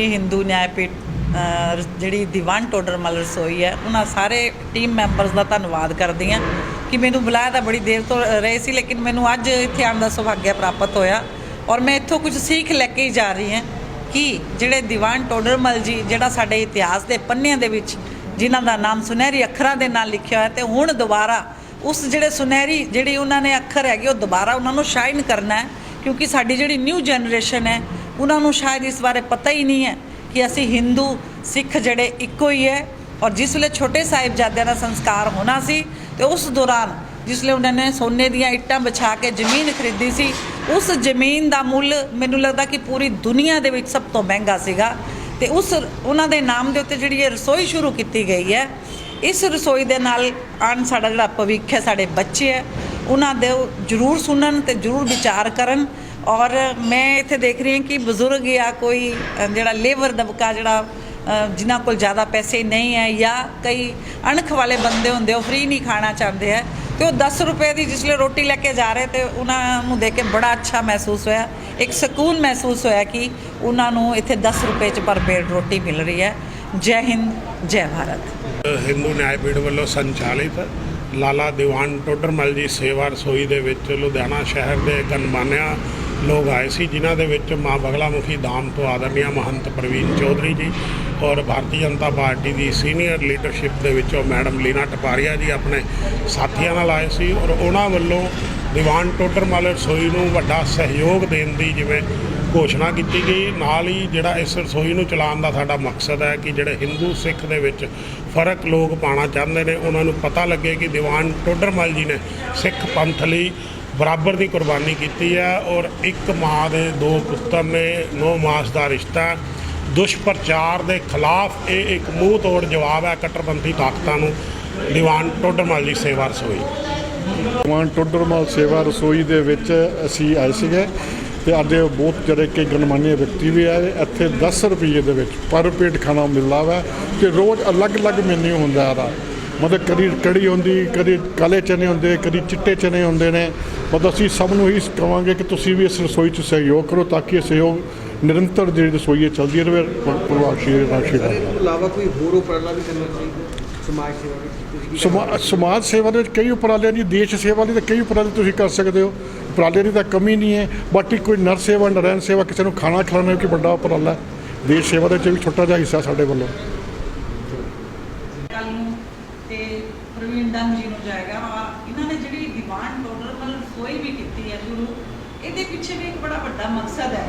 ਹਿੰਦੂ ਨਿਆਇਪੀਠ ਅ, ਜਿਹੜੀ ਦੀਵਾਨ ਟੋਡਰਮਲ ਰਸੋਈ ਹੈ ਉਹਨਾਂ ਸਾਰੇ ਟੀਮ ਮੈਂਬਰਸ ਦਾ ਧੰਨਵਾਦ ਕਰਦੀ ਹਾਂ ਕਿ ਮੈਨੂੰ ਬੁਲਾਇਆ ਤਾਂ ਬੜੀ ਦੇਰ ਤੋਂ ਰਹੇ ਸੀ ਲੇਕਿਨ ਮੈਨੂੰ ਅੱਜ ਇੱਥੇ ਆਉਣ ਦਾ ਸੁਭਾਗਿਆ ਪ੍ਰਾਪਤ ਹੋਇਆ ਔਰ ਮੈਂ ਇੱਥੋਂ ਕੁਝ ਸਿੱਖ ਲੈ ਕੇ ਹੀ ਜਾ ਰਹੀ ਹਾਂ ਕਿ ਜਿਹੜੇ ਦੀਵਾਨ ਟੋਡਰਮਲ ਜੀ ਜਿਹੜਾ ਸਾਡੇ ਇਤਿਹਾਸ ਦੇ ਪੰਨਿਆਂ ਦੇ ਵਿੱਚ ਜਿਨ੍ਹਾਂ ਦਾ ਨਾਮ ਸੁਨਹਿਰੀ ਅੱਖਰਾਂ ਦੇ ਨਾਲ ਲਿਖਿਆ ਹੋਇਆ ਤੇ ਹੁਣ ਦੁਬਾਰਾ ਉਸ ਜਿਹੜੇ ਸੁਨਹਿਰੀ ਜਿਹੜੀ ਉਹਨਾਂ ਨੇ ਅੱਖਰ ਹੈਗੇ ਉਹ ਦੁਬਾਰਾ ਉਹਨਾਂ ਨੂੰ ਸ਼ਾਈਨ ਕਰਨਾ ਹੈ ਕਿਉਂਕਿ ਸਾਡੀ ਜਿਹੜੀ ਨਿਊ ਜਨਰੇਸ਼ਨ ਹੈ ਉਹਨਾਂ ਨੂੰ ਸ਼ਾਇਦ ਇਸ ਬਾਰੇ ਪਤਾ ਹੀ ਨਹੀਂ ਹੈ ਕਿ ਅਸੀਂ ਹਿੰਦੂ ਸਿੱਖ ਜਿਹੜੇ ਇੱਕੋ ਹੀ ਹੈ ਔਰ ਜਿਸ ਵੇਲੇ ਛੋਟੇ ਸਾਹਿਬਜ਼ਾਦਿਆਂ ਦਾ ਸੰਸਕਾਰ ਹੋਣਾ ਸੀ ਤੇ ਉਸ ਦੌਰਾਨ ਜਿਸ ਵੇਲੇ ਉਹਨਾਂ ਨੇ ਸੋਨੇ ਦੀਆਂ ਇੱਟਾਂ ਵਿਛਾ ਕੇ ਜ਼ਮੀਨ ਖਰੀਦੀ ਸੀ, ਉਸ ਜ਼ਮੀਨ ਦਾ ਮੁੱਲ ਮੈਨੂੰ ਲੱਗਦਾ ਕਿ ਪੂਰੀ ਦੁਨੀਆ ਦੇ ਵਿੱਚ ਸਭ ਤੋਂ ਮਹਿੰਗਾ ਸੀਗਾ ਤੇ ਉਸ ਉਹਨਾਂ ਦੇ ਨਾਮ ਦੇ ਉੱਤੇ ਜਿਹੜੀ ਇਹ ਰਸੋਈ ਸ਼ੁਰੂ ਕੀਤੀ ਗਈ ਹੈ, ਇਸ ਰਸੋਈ ਦੇ ਨਾਲ ਆਉਣ ਸਾਡਾ ਜਿਹੜਾ ਭਵਿੱਖ ਹੈ, ਸਾਡੇ ਬੱਚੇ ਹੈ, ਉਹਨਾਂ ਦੇ ਉਹ ਜ਼ਰੂਰ ਸੁਣਨ ਤੇ ਜ਼ਰੂਰ ਵਿਚਾਰ ਕਰਨ ਔਰ ਮੈਂ ਇੱਥੇ ਦੇਖ ਰਹੀ ਹਾਂ ਕਿ ਬਜ਼ੁਰਗ ਜਾਂ ਕੋਈ ਜਿਹੜਾ ਲੇਬਰ ਦਬਕਾ ਜਿਹੜਾ ਅ, ਜਿਨ੍ਹਾਂ ਕੋਲ ਜ਼ਿਆਦਾ ਪੈਸੇ ਨਹੀਂ ਹੈ ਜਾਂ ਕਈ ਅਣਖ ਵਾਲੇ ਬੰਦੇ ਹੁੰਦੇ ਉਹ ਫ੍ਰੀ ਨਹੀਂ ਖਾਣਾ ਚਾਹੁੰਦੇ ਹੈ ਤੇ ਉਹ 10 ਰੁਪਏ ਦੀ ਜਿਸਲੇ ਰੋਟੀ ਲੈ ਕੇ ਜਾ ਰਹੇ ਤੇ ਉਹਨਾਂ ਨੂੰ ਦੇਖ ਕੇ ਬੜਾ ਅੱਛਾ ਮਹਿਸੂਸ ਹੋਇਆ। ਇੱਕ ਸਕੂਨ ਮਹਿਸੂਸ ਹੋਇਆ ਕਿ ਉਹਨਾਂ ਨੂੰ ਇੱਥੇ 10 ਰੁਪਏ ਚ ਪਰ ਪਲੇਟ ਰੋਟੀ ਮਿਲ ਰਹੀ ਹੈ। ਜੈ ਹਿੰਦ ਜੈ ਭਾਰਤ। ਹਿੰਦੂ ਨਿਆਏ ਪੀੜ ਵੱਲੋਂ ਸੰਚਾਲਿਤ ਲਾਲਾ ਦੀਵਾਨ ਟੋਡਰਮਲ ਜੀ ਸੇਵਾ ਰਸੋਈ ਦੇ ਵਿੱਚ ਲੁਧਿਆਣਾ ਸ਼ਹਿਰ ਦੇ ਗਨਮਾਨਿਆ ਲੋਕ ਆਏ ਸੀ, ਜਿਨ੍ਹਾਂ ਦੇ ਵਿੱਚ ਮਾਂ ਬਗਲਾ ਮੁਖੀ ਦਾਮ ਤੋਂ ਆਦਰਨੀਆ ਮਹੰਤ ਪ੍ਰਵੀਨ ਚੌਧਰੀ ਜੀ ਔਰ ਭਾਰਤੀ ਜਨਤਾ ਪਾਰਟੀ ਦੀ ਸੀਨੀਅਰ ਲੀਡਰਸ਼ਿਪ ਦੇ ਵਿੱਚੋਂ ਮੈਡਮ ਲੀਨਾ ਟਪਾਰੀਆ ਜੀ ਆਪਣੇ ਸਾਥੀਆਂ ਨਾਲ ਆਏ ਸੀ ਔਰ ਉਹਨਾਂ ਵੱਲੋਂ ਦੀਵਾਨ ਟੋਡਰਮਲ ਰਸੋਈ ਨੂੰ ਵੱਡਾ ਸਹਿਯੋਗ ਦੇਣ ਦੀ ਜਿਵੇਂ ਘੋਸ਼ਣਾ ਕੀਤੀ ਗਈ, ਨਾਲ ਹੀ ਜਿਹੜਾ ਇਸ ਰਸੋਈ ਨੂੰ ਚਲਾਉਣ ਦਾ ਸਾਡਾ ਮਕਸਦ ਹੈ ਕਿ ਜਿਹੜੇ ਹਿੰਦੂ ਸਿੱਖ ਦੇ ਵਿੱਚ ਫ਼ਰਕ ਲੋਕ ਪਾਣਾ ਚਾਹੁੰਦੇ ਨੇ, ਉਹਨਾਂ ਨੂੰ ਪਤਾ ਲੱਗੇ ਕਿ ਦੀਵਾਨ ਟੋਡਰਮਲ ਜੀ ਨੇ ਸਿੱਖ ਪੰਥ ਲਈ ਬਰਾਬਰ ਦੀ ਕੁਰਬਾਨੀ ਕੀਤੀ ਹੈ ਔਰ ਇੱਕ ਮਾਂ ਦੇ ਦੋ ਪੁੱਤਰ ਨੇ, ਨੌ ਮਾਸ ਦਾ ਰਿਸ਼ਤਾ। ਦੁਸ਼ਪ੍ਰਚਾਰ ਦੇ ਖਿਲਾਫ ਇਹ ਇੱਕ ਮੂੰਹ ਤੋੜ ਜਵਾਬ ਹੈ ਕੱਟੜਪੰਥੀ ਤਾਕਤਾਂ ਨੂੰ। ਦੀਵਾਨ ਟੋਡਰਮਲ ਦੀ ਸੇਵਾ ਰਸੋਈ। ਮਾਨ ਟੋਡਰਮਲ ਸੇਵਾ ਰਸੋਈ ਦੇ ਵਿੱਚ ਅਸੀਂ ਆਏ ਸੀਗੇ ਤੇ ਅੱਜ ਬਹੁਤ ਜਿਹੜੇ ਕਿ ਗਣਮਾਨੇ ਵਿਅਕਤੀ ਵੀ ਆਏ। ਇੱਥੇ 10 ਰੁਪਏ ਦੇ ਵਿੱਚ ਪਰ ਪੇਟ ਖਾਣਾ ਮਿਲਦਾ ਵਾ ਤੇ ਰੋਜ਼ ਅਲੱਗ-ਅਲੱਗ ਮੈਨੂ ਹੁੰਦਾ ਇਹਦਾ। ਮਤਲਬ ਕਦੀ ਕੜੀ ਹੁੰਦੀ ਕਦੀ ਕਾਲੇ ਚਨੇ ਹੁੰਦੇ ਕਦੀ ਚਿੱਟੇ ਚਨੇ ਹੁੰਦੇ ਨੇ। ਮਤਲਬ ਅਸੀਂ ਸਭ ਨੂੰ ਹੀ ਕਹਾਂਗੇ ਕਿ ਤੁਸੀਂ ਵੀ ਇਸ ਰਸੋਈ 'ਚ ਸਹਿਯੋਗ ਕਰੋ ਤਾਂ ਕਿ ਇਹ ਸਹਿਯੋਗ ਨਿਰੰਤਰ ਜਿਹੜੀ ਰਸੋਈ ਹੈ ਚੱਲਦੀ ਰਹੇ ਪਰਿਵਾਰ ਸ਼੍ਰੀ ਰਾਸ਼ੀ ਦਾ ਇਸ ਤੋਂ ਇਲਾਵਾ ਕੋਈ ਹੋਰ ਉਪਰਾਲਾ ਵੀ ਕਰਨਾ ਚਾਹੀਦਾ? ਸਮਾਜ ਸੇਵਾ ਕੀ ਸਮਾਜ ਸੇਵਾ ਦੇ ਵਿੱਚ ਕਈ ਉਪਰਾਲੇ ਨੇ ਦੇਸ਼ ਸੇਵਾ ਲਈ ਤਾਂ ਕਈ ਉਪਰਾਲੇ ਤੁਸੀਂ ਕਰ ਸਕਦੇ ਹੋ। ਉਪਰਾਲੇ ਦੀ ਤਾਂ ਕਮੀ ਨਹੀਂ ਹੈ ਬਾਕੀ ਕੋਈ ਨਰ ਸੇਵਾ ਨਰੈਣ ਸੇਵਾ ਕਿਸੇ ਨੂੰ ਖਾਣਾ ਖਿਲਾਉਣਾ ਵੀ ਵੱਡਾ ਉਪਰਾਲਾ ਹੈ। ਦੇਸ਼ ਸੇਵਾ ਦੇ ਵਿੱਚ ਵੀ ਛੋਟਾ ਜਿਹਾ ਹਿੱਸਾ ਸਾਡੇ ਵੱਲੋਂ। ਤੇ ਪ੍ਰਵੀਨ ਦਮ ਜੀ ਨੂੰ ਜਾਏਗਾ। ਔਰ ਇਹਨਾਂ ਨੇ ਜਿਹੜੀ ਦੀਵਾਨ ਟੋਡਰਮਲ ਰਸੋਈ ਵੀ ਕੀਤੀ ਹੈ ਗੁਰੂ ਇਹਦੇ ਪਿੱਛੇ ਵੀ ਇੱਕ ਬੜਾ ਵੱਡਾ ਮਕਸਦ ਹੈ।